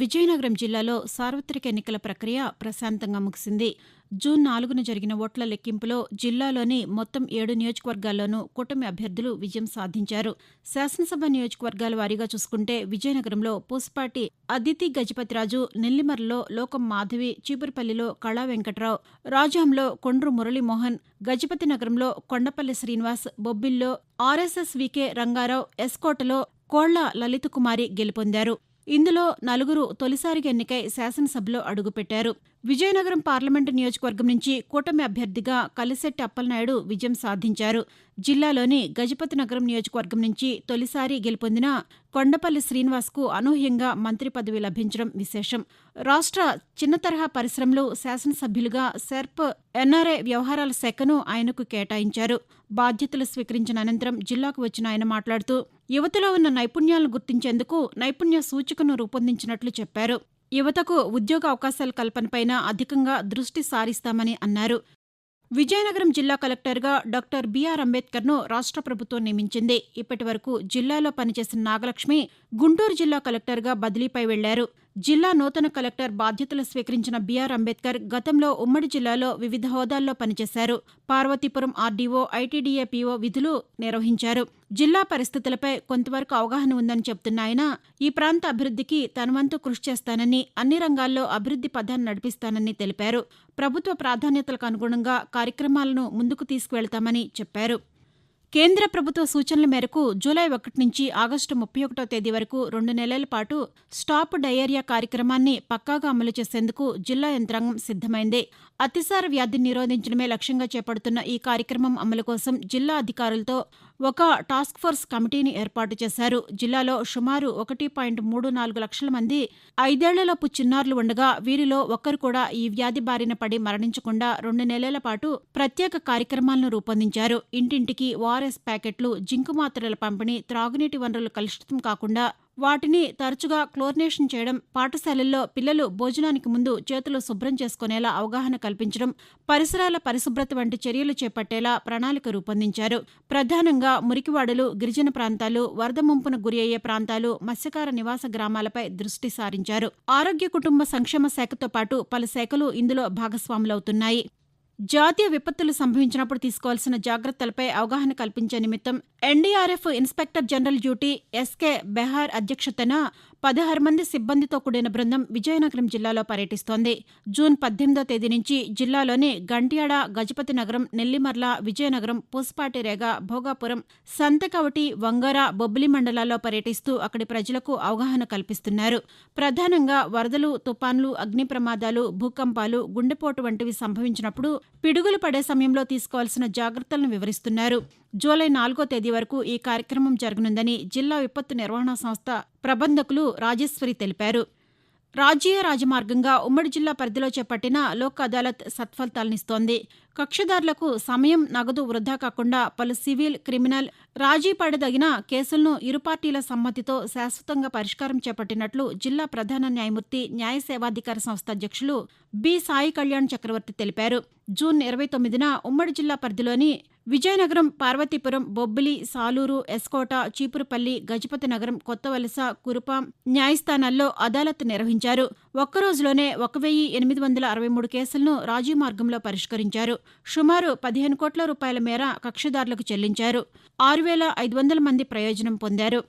విజయనగరం జిల్లాలో సార్వత్రిక ఎన్నికల ప్రక్రియ ప్రశాంతంగా ముగిసింది. జూన్ నాలుగున జరిగిన ఓట్ల లెక్కింపులో జిల్లాలోని మొత్తం ఏడు నియోజకవర్గాల్లోనూ కూటమి అభ్యర్థులు విజయం సాధించారు. శాసనసభ నియోజకవర్గాల వారీగా చూసుకుంటే విజయనగరంలో పూసపాటి అదితి గజపతిరాజు నెల్లిమర్లో లోకం మాధవి చీపురుపల్లిలో కళా వెంకట్రావు రాజాంలో కొండ్రు మురళీమోహన్ గజపతి నగరంలో కొండపల్లి శ్రీనివాస్ బొబ్బిల్లో ఆర్ఎస్ఎస్ వికే రంగారావు ఎస్కోటలో కోళ్ళ లలిత కుమారి గెలుపొందారు. ఇందులో నలుగురు తొలిసారిగా ఎన్నికై శాసనసభలో అడుగుపెట్టారు. విజయనగరం పార్లమెంటు నియోజకవర్గం నుంచి కూటమి అభ్యర్థిగా కలిశెట్టి అప్పలనాయుడు విజయం సాధించారు. జిల్లాలోని గజపతి నగరం నియోజకవర్గం నుంచి తొలిసారి గెలుపొందిన కొండపల్లి శ్రీనివాస్కు అనూహ్యంగా మంత్రి పదవి లభించడం విశేషం. రాష్ట్ర చిన్న తరహా పరిశ్రమలు శాసనసభ్యులుగా సెర్ప్ ఎన్ఆర్ఐ వ్యవహారాల శాఖను ఆయనకు కేటాయించారు. బాధ్యతలు స్వీకరించిన అనంతరం జిల్లాకు వచ్చిన ఆయన మాట్లాడుతూ యువతలో ఉన్న నైపుణ్యాలను గుర్తించేందుకు నైపుణ్య సూచికను రూపొందించినట్లు చెప్పారు. యువతకు ఉద్యోగ అవకాశాల కల్పనపైన అధికంగా దృష్టి సారిస్తామని అన్నారు. విజయనగరం జిల్లా కలెక్టర్గా డాక్టర్ బీఆర్ అంబేద్కర్ను రాష్ట్ర ప్రభుత్వం నియమించింది. ఇప్పటి వరకు జిల్లాలో పనిచేసిన నాగలక్ష్మి గుంటూరు జిల్లా కలెక్టర్గా బదిలీపై వెళ్ళారు. జిల్లా నూతన కలెక్టర్ బాధ్యతలు స్వీకరించిన బీఆర్ అంబేద్కర్ గతంలో ఉమ్మడి జిల్లాలో వివిధ హోదాల్లో పనిచేశారు. పార్వతీపురం ఆర్డీఓ ఐటీడీఏ పీఓ విధులు నిర్వహించారు. జిల్లా పరిస్థితులపై కొంతవరకు అవగాహన ఉందని చెబుతున్న ఆయన ఈ ప్రాంత అభివృద్ధికి తనవంతు కృషి చేస్తానని అన్ని రంగాల్లో అభివృద్ధి పథాన్ని నడిపిస్తానని తెలిపారు. ప్రభుత్వ ప్రాధాన్యతలకు అనుగుణంగా కార్యక్రమాలను ముందుకు తీసుకువెళ్తామని చెప్పారు. కేంద్ర ప్రభుత్వ సూచనల మేరకు జూలై ఒకటి నుంచి ఆగస్టు ముప్పై ఒకటో తేదీ వరకు రెండు నెలల పాటు స్టాప్ డయేరియా కార్యక్రమాన్ని పక్కాగా అమలు చేసేందుకు జిల్లా యంత్రాంగం సిద్దమైంది అతిసార వ్యాధిని నిరోధించడమే లక్ష్యంగా చేపడుతున్న ఈ కార్యక్రమం అమలు కోసం జిల్లా అధికారులతో ఒక టాస్క్ ఫోర్స్ కమిటీని ఏర్పాటు చేశారు. జిల్లాలో సుమారు ఒకటి పాయింట్ మూడు నాలుగు లక్షల మంది ఐదేళ్ళలోపు చిన్నారులు ఉండగా వీరిలో ఒక్కరు కూడా ఈ వ్యాధి బారిన పడి మరణించకుండా రెండు నెలల పాటు ప్రత్యేక కార్యక్రమాలను రూపొందించారు. ఇంటింటికి ఓఆర్ఎస్ ప్యాకెట్లు జింకు మాత్రల పంపిణీ త్రాగునీటి వనరులు కలుషితం కాకుండా వాటిని తరచుగా క్లోరినేషన్ చేయడం పాఠశాలల్లో పిల్లలు భోజనానికి ముందు చేతులు శుభ్రం చేసుకునేలా అవగాహన కల్పించడం పరిసరాల పరిశుభ్రత వంటి చర్యలు చేపట్టేలా ప్రణాళిక రూపొందించారు. ప్రధానంగా మురికివాడలు గిరిజన ప్రాంతాలు వరద ముంపున గురి అయ్యే ప్రాంతాలు మత్స్యకార నివాస గ్రామాలపై దృష్టి సారించారు. ఆరోగ్య కుటుంబ సంక్షేమ శాఖతో పాటు పలు శాఖలు ఇందులో భాగస్వాములవుతున్నాయి. జాతీయ విపత్తులు సంభవించినప్పుడు తీసుకోవాల్సిన జాగ్రత్తలపై అవగాహన కల్పించే నిమిత్తం NDRF inspector general duty SK Behar అధ్యక్షతన పదహారు మంది సిబ్బందితో కూడిన బృందం విజయనగరం జిల్లాలో పర్యటిస్తోంది. జూన్ పద్దెనిమిదో తేదీ నుంచి జిల్లాలోని గంట్యాడ గజపతి నగరం నెల్లిమర్ల విజయనగరం పూసపాటిరేగ భోగాపురం సంతకవటి వంగర బొబ్బిలి మండలాల్లో పర్యటిస్తూ అక్కడి ప్రజలకు అవగాహన కల్పిస్తున్నారు. ప్రధానంగా వరదలు తుపాన్లు అగ్ని ప్రమాదాలు భూకంపాలు గుండెపోటు వంటివి సంభవించినప్పుడు పిడుగులు పడే సమయంలో తీసుకోవాల్సిన జాగ్రత్తలను వివరిస్తున్నారు. జూలై నాలుగో తేదీ వరకు ఈ కార్యక్రమం జరగనుందని జిల్లా విపత్తు నిర్వహణ సంస్థ ప్రబంధకులు రాజేశ్వరి తెలిపారు. రాజీయ రాజమార్గంగా ఉమ్మడి జిల్లా పరిధిలో చేపట్టిన లోక్ అదాలత్ సత్ఫలితాలనిస్తోంది. కక్షిదారులకు సమయం నగదు వృధా కాకుండా పలు సివిల్ క్రిమినల్ రాజీ పడదగిన కేసులను ఇరు పార్టీల సమ్మతితో శాశ్వతంగా పరిష్కారం చేపట్టినట్లు జిల్లా ప్రధాన న్యాయమూర్తి న్యాయ సేవాధికార సంస్థ అధ్యక్షులు బి. సాయి కళ్యాణ్ చక్రవర్తి తెలిపారు. జూన్ ఇరవై తొమ్మిదిన ఉమ్మడి జిల్లా పరిధిలోని విజయనగరం పార్వతీపురం బొబ్బిలి సాలూరు ఎస్కోట చీపురుపల్లి గజపతి నగరం కొత్తవలస కురుపాం న్యాయస్థానాల్లో అదాలత్ నిర్వహించారు. ఒక్కరోజులోనే ఒక వెయ్యి ఎనిమిది వందల అరవై మూడు కేసులను రాజీ మార్గంలో పరిష్కరించారు. సుమారు పదిహేను కోట్ల రూపాయల మేర కక్షదారులకు చెల్లించారు. ఆరు వేల ఐదు వందల మంది ప్రయోజనం పొందారు.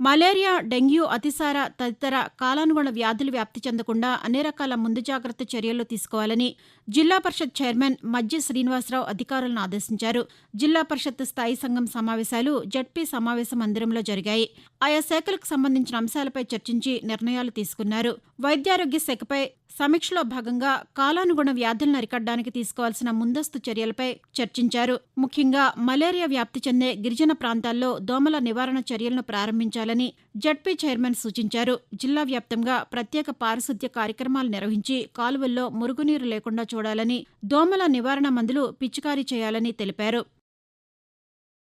మలేరియా డెంగ్యూ అతిసార తదితర కాలానుగుణ వ్యాధులు వ్యాప్తి చెందకుండా అన్ని రకాల ముందు జాగ్రత్త చర్యలు తీసుకోవాలని జిల్లా పరిషత్ చైర్మన్ మజ్జి శ్రీనివాసరావు అధికారులను ఆదేశించారు. జిల్లా పరిషత్ స్థాయి సంఘం సమావేశాలు జడ్పీ సమావేశ మందిరంలో జరిగాయి. ఆయా శాఖలకు సంబంధించిన అంశాలపై చర్చించి నిర్ణయాలు తీసుకున్నారు. వైద్యారోగ్య శాఖపై సమీక్షలో భాగంగా కాలానుగుణ వ్యాధులను అరికట్టడానికి తీసుకోవాల్సిన ముందస్తు చర్యలపై చర్చించారు. ముఖ్యంగా మలేరియా వ్యాప్తి చెందే గిరిజన ప్రాంతాల్లో దోమల నివారణ చర్యలను ప్రారంభించాలని జడ్పీ చైర్మన్ సూచించారు. జిల్లా వ్యాప్తంగా ప్రత్యేక పారిశుద్ధ్య కార్యక్రమాలు నిర్వహించి కాలువల్లో మురుగునీరు లేకుండా చూడాలని దోమల నివారణ మందులు పిచికారీ చేయాలని తెలిపారు.